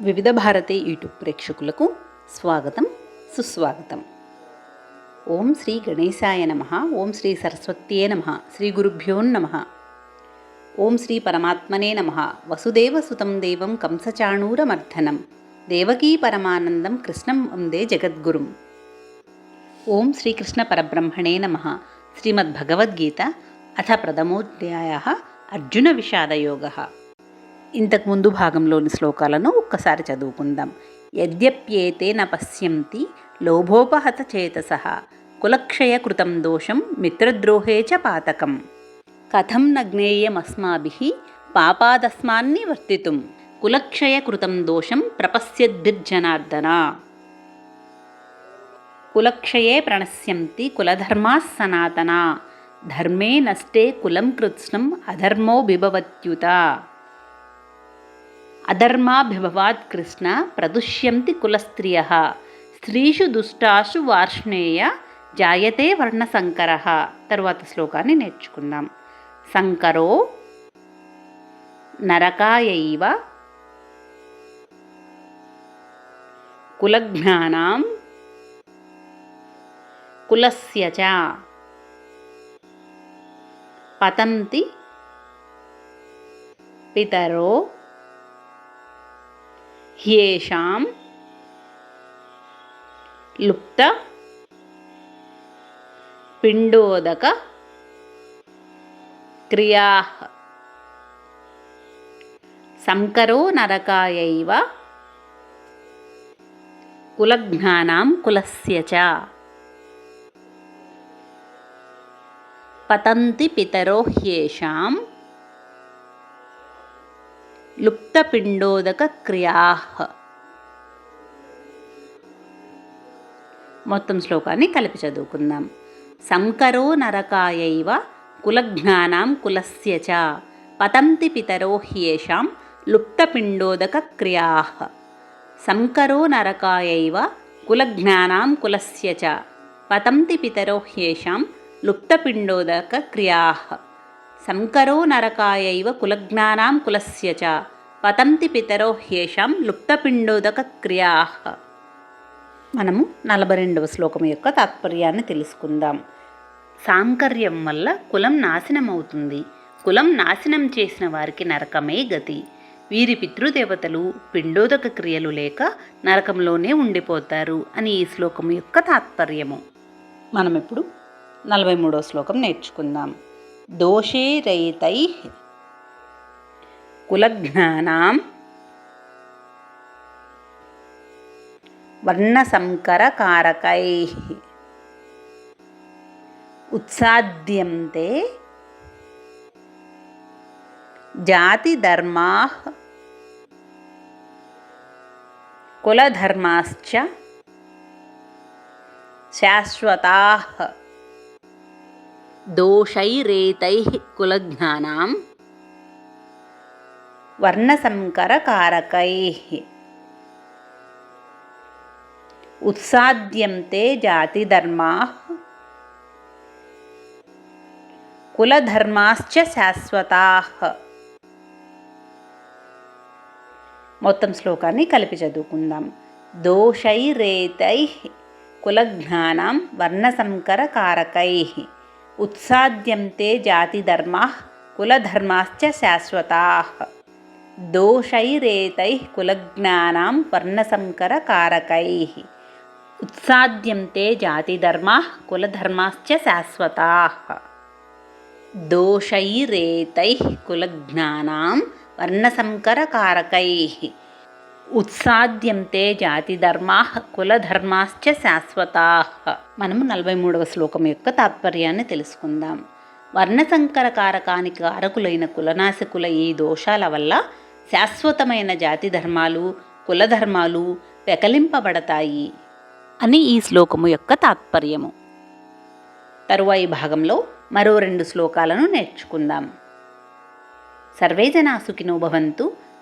వివిధ భారతి యూట్యూబ్ ప్రేక్షకులకు స్వాగతం సుస్వాగతం. ఓం శ్రీ గణేశాయ నమ ఓం శ్రీ సరస్వత్యే నమ శ్రీ గురుభ్యో నమ. ఓం శ్రీ పరమాత్మనే నమ వసుదేవసుతం దేవం కంసచాణూరమర్ధనం దేవకీ పరమానందం కృష్ణం వందే జగద్గురుం. ఓం శ్రీకృష్ణ పరబ్రహ్మణే నమ శ్రీమద్భగవద్గీత అథ ప్రథమోధ్యాయ అర్జున విషాదయోగ. ఇంతకు ముందు భాగంలోని శ్లోకాలను ఒక్కసారి చదువుకుందాం. యద్యప్యేతే న పశ్యంతి లోభోపహత చేతస కులక్షయకృతం దోషం మిత్రద్రోహే చ పాతకం. కథం న పాపాదస్మాన్ని వర్తితుం కులక్షయకృతం దోషం ప్రపశ్యద్భిర్జనార్దన. కులక్షయే ప్రణశ్యంతి కులధర్మాः సనాతనా. ధర్మే నష్టే కులం కృత్స్నం అధర్మో బిభవత్యుత. అధర్మాభిభవాత్ కృష్ణ ప్రదుష్యంతి కులస్త్రియ స్త్రీషు దుష్టాషు వార్ష్ణేయ జాయతే వర్ణశంకర తరువాత శ్లోకాన్ని నేర్చుకుందాం. శంకరో నరకాయైవ కులజ్ఞానాం కులస్య చ పతంతి పితరో హ్యేషాం లుప్త పిండోదక క్రియా సంకరో నరకాయైవ కులజ్ఞానాం కులస్య చ పతంతి పితరో హ్యేషాం లుప్తపిండోదక క్రియా మొత్తం శ్లోకాన్ని కలిపి చదువుకుందాం. సంకరో నరకాయైవ కులజ్ఞానాం కులస్య చ. పతంతి పితరో హ్యేషాం లుప్తపిండోదక క్రియా సంకరో నరకాయైవ కులజ్ఞానాం కులస్య చ. పతంతి పితరో హ్యేషాం లుప్తపిండోదక క్రియా సంకరో నరకాయైవ కులజ్ఞానాం కులస్య చ. పతంతి పితరో హ్యేషాం లుప్తపిండోదక క్రియా. మనము నలభై రెండవ శ్లోకం యొక్క తాత్పర్యాన్ని తెలుసుకుందాం. సాంకర్యం వల్ల కులం నాశనమవుతుంది. కులం నాశనం చేసిన వారికి నరకమే గతి. వీరి పితృదేవతలు పిండోదక క్రియలు లేక నరకంలోనే ఉండిపోతారు అని ఈ శ్లోకం యొక్క తాత్పర్యము. మనం ఇప్పుడు నలభై మూడో శ్లోకం నేర్చుకుందాం. దోషే రయితై కులజ్ఞానాం వర్ణసంకరకారకై ఉత్సాద్యంతే జాతిధర్మా కులధర్మాశ్చ శాశ్వతా దోషైరేతై కులజ్ఞానాం వర్ణసంకరకారకై. ఉత్సాద్యంతే జాతిధర్మా. కులధర్మాశ్చ శాశ్వతా. మొత్తం శ్లోకాన్ని కలిపి చదువుకుందాం. దోషైరేతై కులజ్ఞానం వర్ణసంకరకారకై. ఉత్సాద్యంతే జాతిధర్మా కులధర్మాశ్చ శాశ్వతా. దోషైరేతై కులజ్ఞానం వర్ణసంకరకారకై ఉత్సాద్యంతే జాతిధర్మా కులధర్మాశ్చ శాశ్వతా. దోషైరేతై కులజ్ఞానాం వర్ణసంకరకారకై ఉత్సాద్యంతే జాతిధర్మా కులధర్మాశ్చ శాశ్వతా. మనము నలభై మూడవ శ్లోకం యొక్క తాత్పర్యాన్ని తెలుసుకుందాం. వర్ణసంకర కారకానికి కారకులైన కులనాశకుల ఈ దోషాల వల్ల శాశ్వతమైన జాతి ధర్మాలు కులధర్మాలు పెకలింపబడతాయి అని ఈ శ్లోకము యొక్క తాత్పర్యము. తరువాయి భాగంలో మరో రెండు శ్లోకాలను నేర్చుకుందాం. సర్వే జనా సుఖినో భవంతు